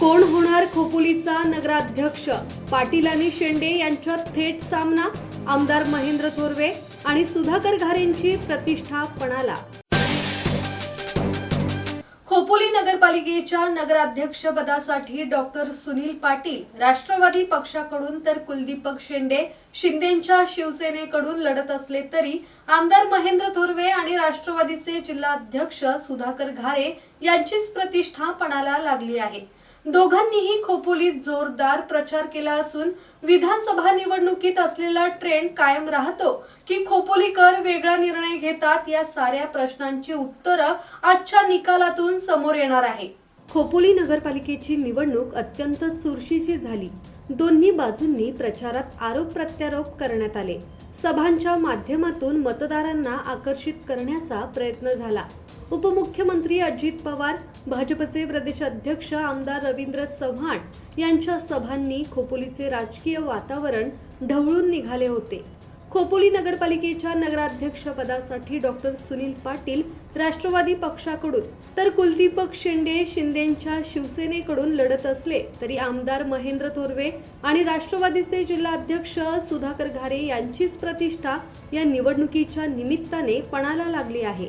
कोण होणार खोपोलीचा नगराध्यक्ष? पाटील आणि शेंडे यांच्यात थेट सामना? आमदार महेंद्र थोरवे आणि सुधाकर घारेंची प्रतिष्ठा पणाला खोपोली नगरपालिकेच्या नगराध्यक्ष पदासाठी डॉक्टर सुनील पाटील राष्ट्रवादी पक्षाकडून तर कुलदीपक शेंडे शिंदेच्या शिवसेनेकडून लढत असले तरी आमदार महेंद्र थोरवे आणि राष्ट्रवादीचे जिल्हाध्यक्ष सुधाकर घारे यांचीच प्रतिष्ठा पणाला लागली आहे. दोघांनीही खोपोलीत जोरदार प्रचार केला असून विधानसभा निवडणुकीत असलेला ट्रेंड कायम राहतो की खोपोलीकर वेगळा निर्णय घेतात या साऱ्या प्रश्नांची उत्तरं आजच्या निकालातून समोर येणार आहे. खोपोली नगरपालिकेची निवडणूक अत्यंत चुरशीची झाली. दोन्ही बाजूंनी प्रचारात आरोप प्रत्यारोप करण्यात आले. सभांच्या माध्यमातून मतदारांना आकर्षित करण्याचा प्रयत्न झाला. उपमुख्यमंत्री अजित पवार भाजपचे प्रदेश अध्यक्ष आमदार रवींद्र चव्हाण यांच्या सभांनी खोपोलीचे राजकीय वातावरण ढवळून निघाले होते. खोपोली नगरपालिकेच्या नगराध्यक्ष पदासाठी डॉक्टर सुनील पाटील राष्ट्रवादी पक्षाकडून तर कुलदीपक शिंदे शिंदेंच्या शिवसेनेकडून लढत असले तरी आमदार महेंद्र थोरवे आणि राष्ट्रवादीचे जिल्हाध्यक्ष सुधाकर घारे यांचीच प्रतिष्ठा या निवडणुकीच्या निमित्ताने पणाला लागली आहे.